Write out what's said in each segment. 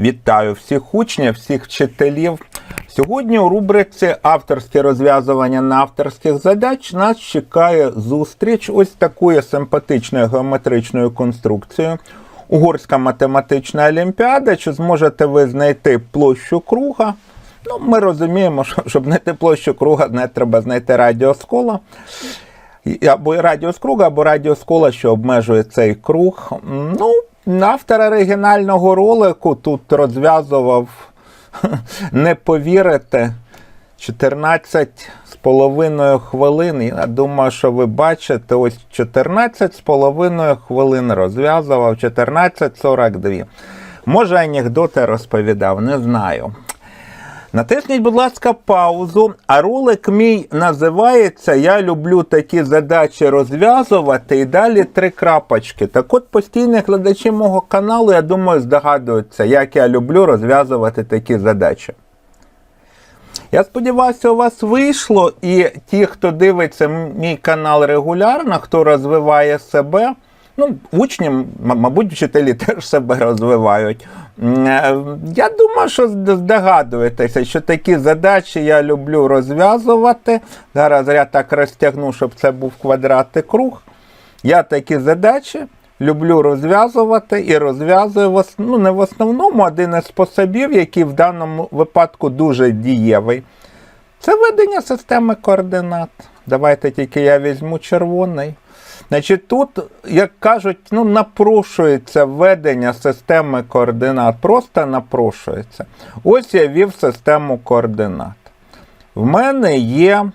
Вітаю всіх учнів, всіх вчителів. Сьогодні у рубриці авторське розв'язування на авторських задач нас чекає зустріч ось такою симпатичною геометричною конструкцією. Угорська математична олімпіада. Чи зможете ви знайти площу круга? Ну, ми розуміємо, що щоб знайти площу круга, не треба знайти радіус кола. Або радіус круга, або радіус кола, що обмежує цей круг. Ну, автор оригінального ролику тут розв'язував, не повірите, 14 з половиною хвилин. Я думаю, що ви бачите, ось 14 з половиною хвилин розв'язував, 14.42. Може, анекдоти розповідав, не знаю. Натисніть, будь ласка, паузу. А ролик мій називається Я люблю такі задачі розв'язувати і далі три крапочки. Так от постійні глядачі мого каналу, я думаю, здогадуються, як я люблю розв'язувати такі задачі. Я сподіваюся, у вас вийшло, і ті, хто дивиться мій канал регулярно, хто розвиває себе, ну, учні, мабуть, вчителі теж себе розвивають. Е, Я думаю, що зд- здогадуєтеся, що такі задачі я люблю розв'язувати. Зараз я так розтягну, щоб це був квадратний круг. Я такі задачі люблю розв'язувати і розв'язую ну, не в основному один із способів, який в даному випадку дуже дієвий. Це ведення системи координат. Давайте тільки я візьму червоний. Значить, тут, як кажуть, ну, напрошується введення системи координат. Просто напрошується. Ось я вів систему координат. В мене є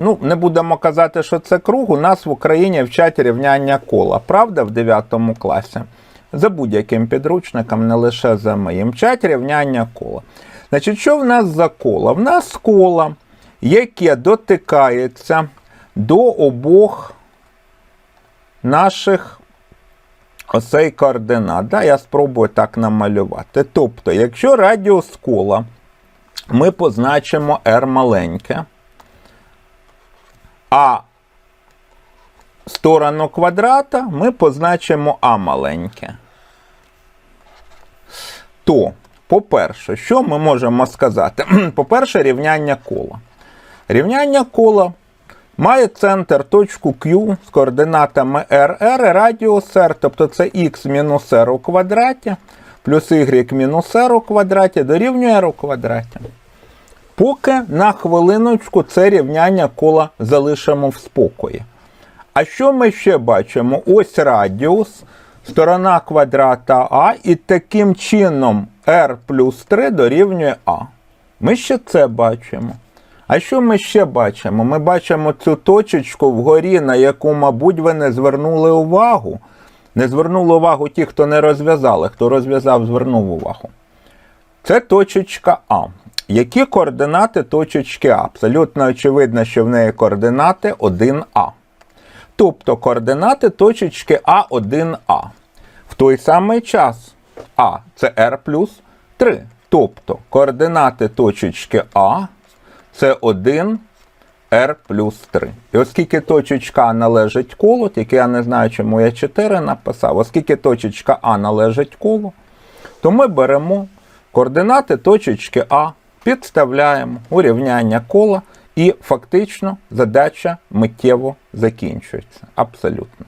Ну, не будемо казати, що це круг. У нас в Україні вчать рівняння кола, правда, в 9 класі. За будь-яким підручником, не лише за моїм. Вчать рівняння кола. Значить, що в нас за коло? В нас коло, яке дотикається до обох наших осей координат. Да, я спробую так намалювати. Тобто, якщо радіус кола ми позначимо r маленьке, а сторону квадрата ми позначимо А маленьке. То, по-перше, що ми можемо сказати? По-перше, рівняння кола. Рівняння кола має центр точку Q з координатами R, R і радіус R, тобто це x мінус r у квадраті, плюс y мінус r у квадраті дорівнює r у квадраті. Поки на хвилиночку це рівняння кола залишимо в спокої. А що ми ще бачимо? Ось радіус, сторона квадрата А, і таким чином r плюс 3 дорівнює А. Ми ще це бачимо. А що ми ще бачимо? Ми бачимо цю точечку вгорі, на яку, мабуть, ви не звернули увагу. Не звернули увагу ті, хто не розв'язали. Хто розв'язав, звернув увагу. Це точечка А. Які координати точечки А? Абсолютно очевидно, що в неї координати 1А. Тобто координати точечки А1А. В той самий час А це R плюс 3. Тобто координати точечки А це 1 R плюс 3. І оскільки точечка А належить колу, тільки я не знаю, чому я 4 написав, оскільки точечка А належить колу, то ми беремо координати точечки А, підставляємо у рівняння кола, і фактично задача миттєво закінчується. Абсолютно.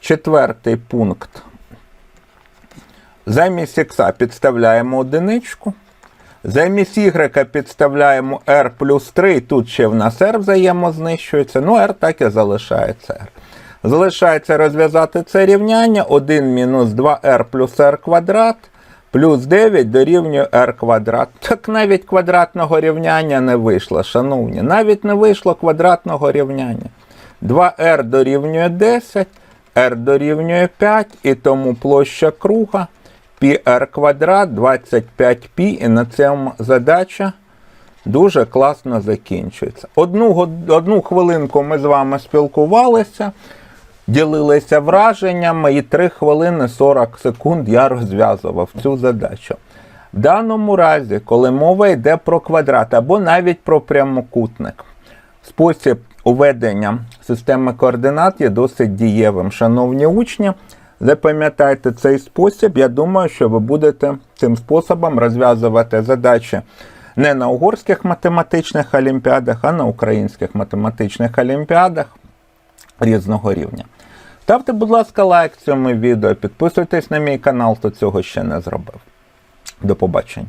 Четвертий пункт. Замість х підставляємо одиничку. Замість y підставляємо r плюс 3, тут ще в нас r взаємознищується. Ну, r так і залишається r. Залишається розв'язати це рівняння 1 мінус 2r плюс r квадрат плюс 9 дорівнює r квадрат. Так навіть квадратного рівняння не вийшло, шановні. Навіть не вийшло квадратного рівняння. 2r дорівнює 10, r дорівнює 5, і тому площа круга πr квадрат 25π, і на цьому задача дуже класно закінчується. Одну, одну хвилинку ми з вами спілкувалися, ділилися враженнями, і 3 хвилини 40 секунд я розв'язував цю задачу. В даному разі, коли мова йде про квадрат або навіть про прямокутник, спосіб уведення системи координат є досить дієвим. Шановні учні, Запам'ятайте цей спосіб. Я думаю, що ви будете цим способом розв'язувати задачі не на угорських математичних олімпіадах, а на українських математичних олімпіадах різного рівня. Ставте, будь ласка, лайк цьому відео, підписуйтесь на мій канал, хто цього ще не зробив. До побачення.